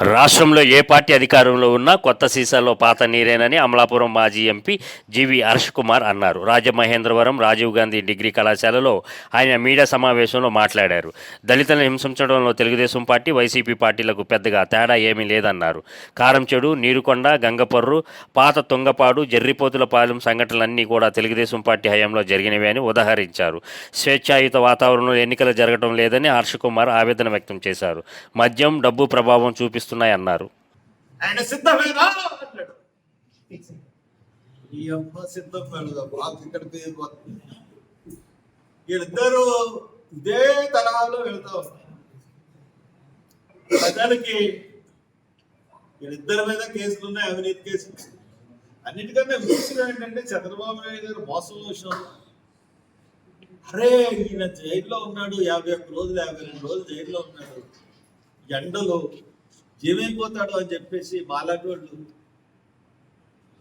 రాష్ట్రంలో ఏ పార్టీ అధికారంలో ఉన్నా కొత్త సీసాలో పాత నీరేనని అమలాపురం మాజీ ఎంపీ జీవి హర్ష్ కుమార్ అన్నారు. రాజమహేంద్రవరం రాజీవ్ గాంధీ డిగ్రీ కళాశాలలో ఆయన మీడియా సమావేశంలో మాట్లాడారు. దళితులను హింసించడంలో తెలుగుదేశం పార్టీ వైసీపీ పార్టీలకు పెద్దగా తేడా ఏమీ లేదన్నారు. కారంచెడు నీరుకొండ గంగపర్రు పాత తుంగపాడు జర్రిపోతులపాలెం సంఘటనలన్నీ కూడా తెలుగుదేశం పార్టీ హయాంలో జరిగినవి అని ఉదహరించారు. స్వేచ్ఛాయుత వాతావరణంలో ఎన్నికలు జరగడం లేదని హర్ష్ కుమార్ ఆవేదన వ్యక్తం చేశారు. మద్యం డబ్బు ప్రభావం చూపిస్తున్నాయన్నారు ఆయన సిద్ధమేనా? అన్నాడు. ఈ అమ్మ సిద్ధం మేలుగా ఇక్కడ వీళ్ళిద్దరూ ఇదే తరహాలో వెళ్తా ఉన్నారు ప్రజలకి వీళ్ళిద్దరి మీద కేసులు ఉన్నాయి అవినీతి కేసులు. అన్నిటికన్నా విషయం ఏంటంటే చంద్రబాబు నాయుడు గారు మోసం విషయం అరే ఈయన జైల్లో ఉన్నాడు యాభై ఒక్క రోజులు యాభై రెండు రోజులు జైల్లో ఉన్నాడు. ఎండలు ఏమైపోతాడు అని చెప్పేసి మాలాంటి వాళ్ళు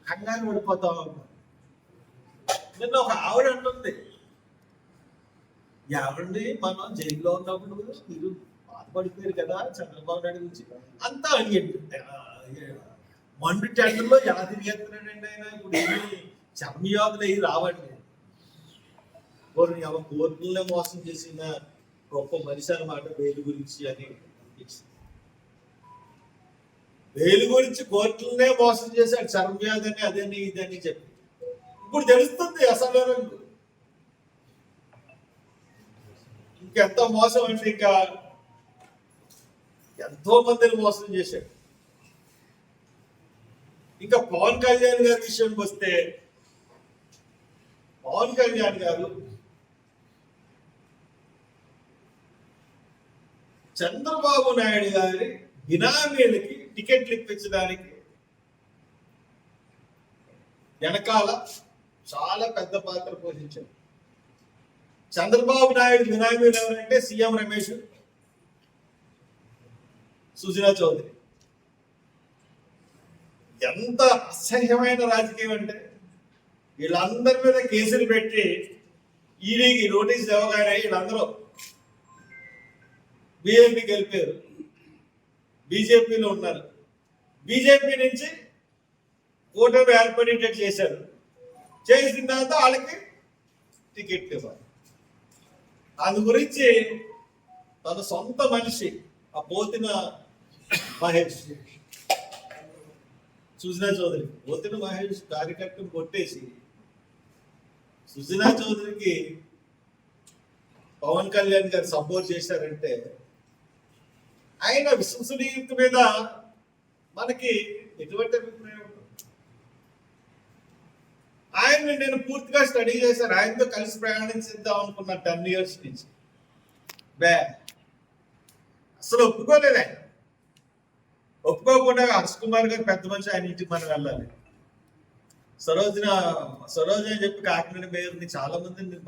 కంగారు పడిపోతా ఉన్నారు. నిన్న ఒక ఆవిడ అంటుంది ఎవరండి మనం జైల్లో ఉన్నప్పుడు మీరు బాధపడిపోయారు కదా చంద్రబాబు నాయుడు గురించి. అంతా అడిగండి మండు టెండర్లో ఎలా తిరిగేస్తున్నాడండి ఆయన? ఇప్పుడు ఏమి చర్మయోగులు అయ్యి రావండి కోరిని ఎవరు కోర్టులనే మోసం చేసిన గొప్ప మనిషి అన్నమాట వేలు గురించి అని బెయిల్ గురించి కోర్టులనే మోసం చేశాడు? చర్మవ్యాధని అదని ఇదని చెప్పి. ఇప్పుడు తెలుస్తుంది అసలు ఇంకెంత మోసం అంటే ఇంకా? ఎంతో మందిని మోసం చేశాడు. ఇంకా పవన్ కళ్యాణ్ గారి విషయానికి వస్తే పవన్ కళ్యాణ్ గారు చంద్రబాబు నాయుడు గారి బినామీలకి టికెట్లు ఇప్పించడానికి వెనకాల చాలా పెద్ద పాత్ర పోషించారు. చంద్రబాబు నాయుడు బినామీలు ఎవరంటే సీఎం రమేష్ సుజనా చౌదరి. ఎంత అసహ్యమైన రాజకీయం అంటే వీళ్ళందరి మీద కేసులు పెట్టి ఈడీకి నోటీస్ ఇవ్వగానే వీళ్ళందరూ బీజేపీకి వెళ్ళిపోయారు బీజేపీలో ఉన్నారు. బీజేపీ నుంచి కూటమి ఏర్పడేటట్టు చేశారు. చేసిన తర్వాత వాళ్ళకి టికెట్ ఇవ్వాలి. అందు గురించి తన సొంత మనిషి ఆ పోతిన మహేష్ సుజనా చౌదరి పోతిన మహేష్ కార్యకర్తను కొట్టేసి సుజనా చౌదరికి పవన్ కళ్యాణ్ గారు సపోర్ట్ చేశారంటే ఆయన విశ్వసనీయత మీద మనకి ఎటువంటి అభిప్రాయం ఆయన్ని నేను పూర్తిగా స్టడీ చేశాను. ఆయనతో కలిసి ప్రయాణించిద్దాం అనుకున్న టెన్ ఇయర్స్ నుంచి. బే అసలు ఒప్పుకోలేదు. ఆయన ఒప్పుకోకుండా హర్ష్ కుమార్ గారు పెద్ద మనిషి ఆయన ఇంటికి మనం వెళ్ళాలి. సరోజన సరోజ అని చెప్పి కాకినాడ మేయర్ని చాలా మందిని